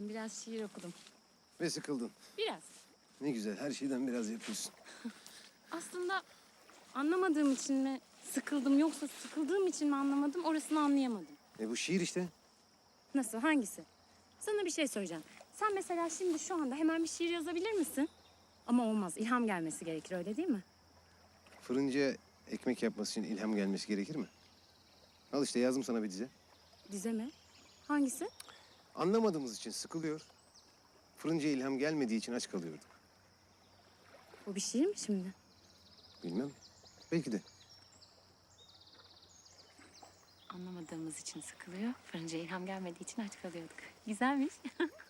Ben biraz şiir okudum. Ve sıkıldın. Biraz. Ne güzel her şeyden biraz yapıyorsun. Aslında anlamadığım için mi sıkıldım yoksa sıkıldığım için mi anlamadım orasını anlayamadım. E bu şiir işte. Nasıl? Hangisi? Sana bir şey söyleyeceğim. Sen mesela şimdi şu anda hemen bir şiir yazabilir misin? Ama olmaz. İlham gelmesi gerekir öyle değil mi? Fırıncıya ekmek yapması için ilham gelmesi gerekir mi? Al işte yazdım sana bir dize. Dize mi? Hangisi? Anlamadığımız için sıkılıyor. Fırıncıya ilham gelmediği için aç kalıyorduk. Bu bir şiir mi şimdi? Bilmem. Belki de. Anlamadığımız için sıkılıyor. Fırıncıya ilham gelmediği için aç kalıyorduk. Güzelmiş.